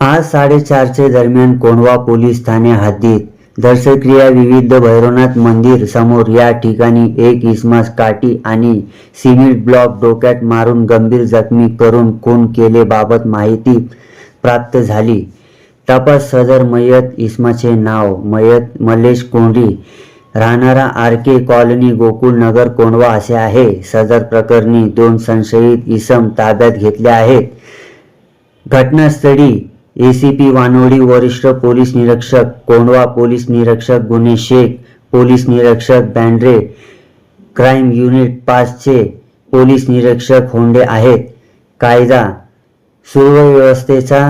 आज साडेचारचे दरम्यान कोंढवा पोलीस ठाणे हद्दीत दर्शक्रिया विविध भैरवनाथ मंदिर समोर या ठिकाणी एक इसमास काठी आणि सिमेंट ब्लॉक डोक्यात मारून गंभीर जखमी करून खून केले बाबत माहिती प्राप्त झाली. तपास सदर मयत इसमाचे नाव मयत मलेश कोंढी राहणारा R K colony Gokul Nagar Kondhwa असे आहे. सदर प्रकरणी दोन संशयित इसम ताब्यात घेतले आहेत. घटनास्थळी एसीपी वानोडी वरिष्ठ पोलीस निरीक्षक कोंडवा पोलीस निरीक्षक गुन्हे शेख पोलीस निरीक्षक बँड्रे क्राईम युनिट पाचचे पोलीस निरीक्षक होंडे आहेत. कायदा सुव्यवस्थेचा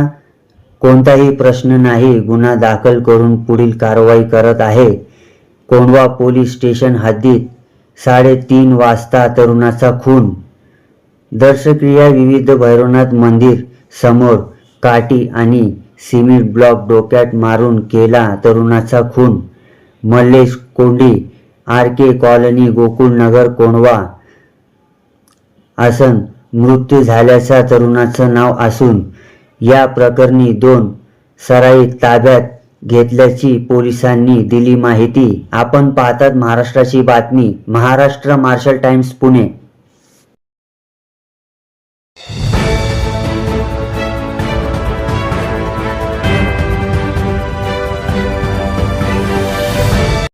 कोणताही प्रश्न नाही गुन्हा दाखल करून पुढील कारवाई करत आहे. कोंडवा पोलीस स्टेशन हद्दीत साडेतीन वाजता तरुणाचा खून. दर्शक्रिया विविध भैरवनाथ मंदिर समोर काठी आणि सिमेंट ब्लॉक डोक्यात मारून केला तरुणाचा खून. Mallesh Kondi R K colony Gokulnagar Nagar Kondhwa आसन मृत्यू झाल्याचा तरुणाचं नाव असून या प्रकरणी दोन सराईत ताब्यात घेतल्याची पोलिसांनी दिली माहिती. आपण पाहतात महाराष्ट्राची बातमी. Maharashtra Marshal Times Pune.